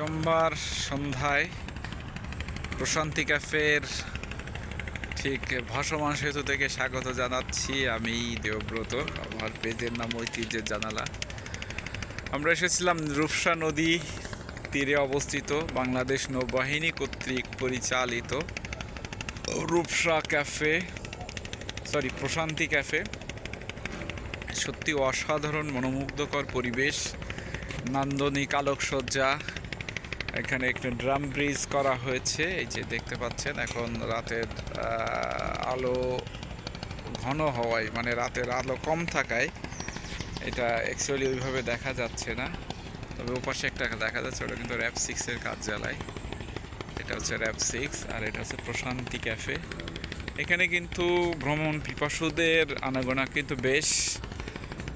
সোমবার সন্ধ্যায় প্রশান্তি ক্যাফের ঠিক ভাসমান সেতু থেকে স্বাগত জানাচ্ছি আমি দেবব্রত, আমার পেজের নাম ঐতিহ্যের জানালা। আমরা এসেছিলাম রূপসা নদী তীরে অবস্থিত বাংলাদেশ নৌবাহিনী কর্তৃক পরিচালিত Rupsha cafe sorry Prashanti cafe. সত্যি অসাধারণ, মনোমুগ্ধকর পরিবেশ, নান্দনিক আলোকসজ্জা এখানে একটা ড্রাম ব্রিজ করা হয়েছে, এই যে দেখতে পাচ্ছেন এখন রাতের আলো ঘন হওয়ায় মানে রাতের আলো কম থাকায়, এটা অ্যাকচুয়ালি ওইভাবে দেখা যাচ্ছে না। তবে ওপাশে একটা দেখা যাচ্ছে, ওটা কিন্তু র্যাপ সিক্সের কার্যালয়। এটা হচ্ছে র্যাপ সিক্স আর এটা হচ্ছে প্রশান্তি ক্যাফে। এখানে কিন্তু ভ্রমণ পিপাসুদের আনাগোনা কিন্তু বেশ।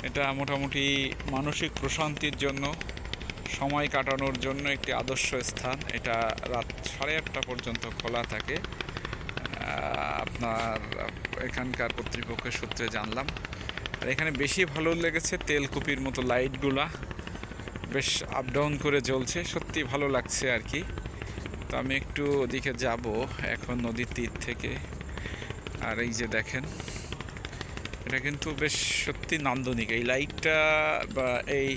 এটা মোটামুটি মানসিক প্রশান্তির জন্য। সময় কাটানোর জন্য একটি আদর্শ স্থান। এটা রাত সাড়ে আটটা পর্যন্ত খোলা থাকে। আপনার এখানকার কর্তৃপক্ষের সূত্রে জানলাম। আর এখানে বেশি ভালো লেগেছে তেলকুপির মতো লাইটগুলা। বেশ আপ ডাউন করে জ্বলছে। সত্যি ভালো লাগছে আর কি। তো আমি একটু ওদিকে যাব এখন নদীর তীর থেকে। আর এই যে দেখেন, এটা কিন্তু বেশ সত্যি নান্দনিক। এই লাইটটা বা এই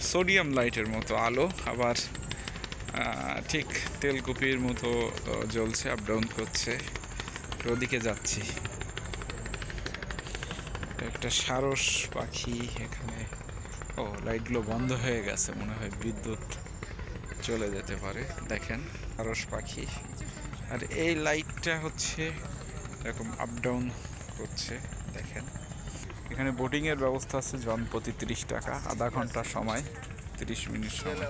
সোডিয়াম লাইটের মতো আলো, আবার ঠিক তেলকুপির মতো জ্বলছে আপ ডাউন করছে। ওদিকে যাচ্ছি। একটা সারস পাখি এখানে। ও লাইটগুলো বন্ধ হয়ে গেছে, মনে হয় বিদ্যুৎ চলে যেতে পারে। দেখেন, সারস পাখি। আর এই লাইটটা হচ্ছে, এরকম আপ ডাউন করছে, দেখেন। এখানে বোটিংয়ের ব্যবস্থা আছে জন প্রতি তিরিশ টাকা, আধা ঘণ্টা সময়, তিরিশ মিনিট সময়।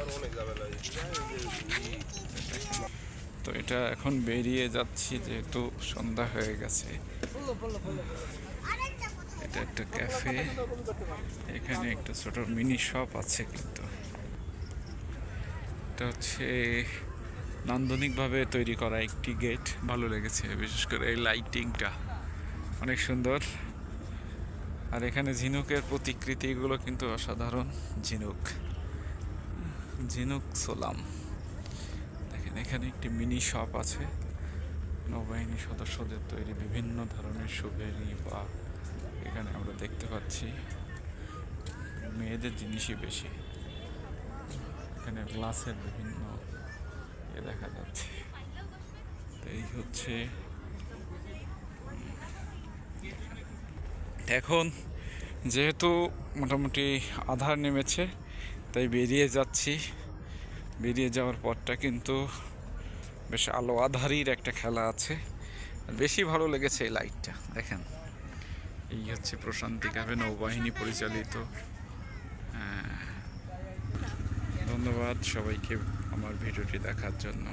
তো এটা এখন বেরিয়ে যাচ্ছি যেহেতু সন্ধ্যা হয়ে গেছে। এটা একটা ক্যাফে, এখানে একটা ছোট মিনি শপ আছে কিন্তু। এটা হচ্ছে নান্দনিকভাবে তৈরি করা একটি গেট, ভালো লেগেছে, বিশেষ করে এই লাইটিংটা অনেক সুন্দর। আর এখানে ঝিনুকের প্রতিকৃতিগুলো কিন্তু অসাধারণ। ঝিনুক। ঝিনুক সোলাম। দেখেন, এখানে একটি মিনি শপ আছে। নৌবাহিনী সদস্যদের তৈরি বিভিন্ন ধরনের সুবেরি বা এখানে আমরা দেখতে পাচ্ছি মেয়েদের জিনিসই বেশি। এখানে গ্লাসের বিভিন্ন ইয়ে দেখা যাচ্ছে। তো এই হচ্ছে এখন যেহেতু মোটামুটি আধার নেমেছে, তাই বেরিয়ে যাচ্ছি। বেরিয়ে যাওয়ার পরটা কিন্তু বেশ আলো আধারির একটা খেলা আছে। বেশি ভালো লেগেছে এই লাইটটা, দেখেন। এই হচ্ছে প্রশান্তি ক্যাফে নৌবাহিনী পরিচালিত। হ্যাঁ। ধন্যবাদ সবাইকে আমার ভিডিওটি দেখার জন্য।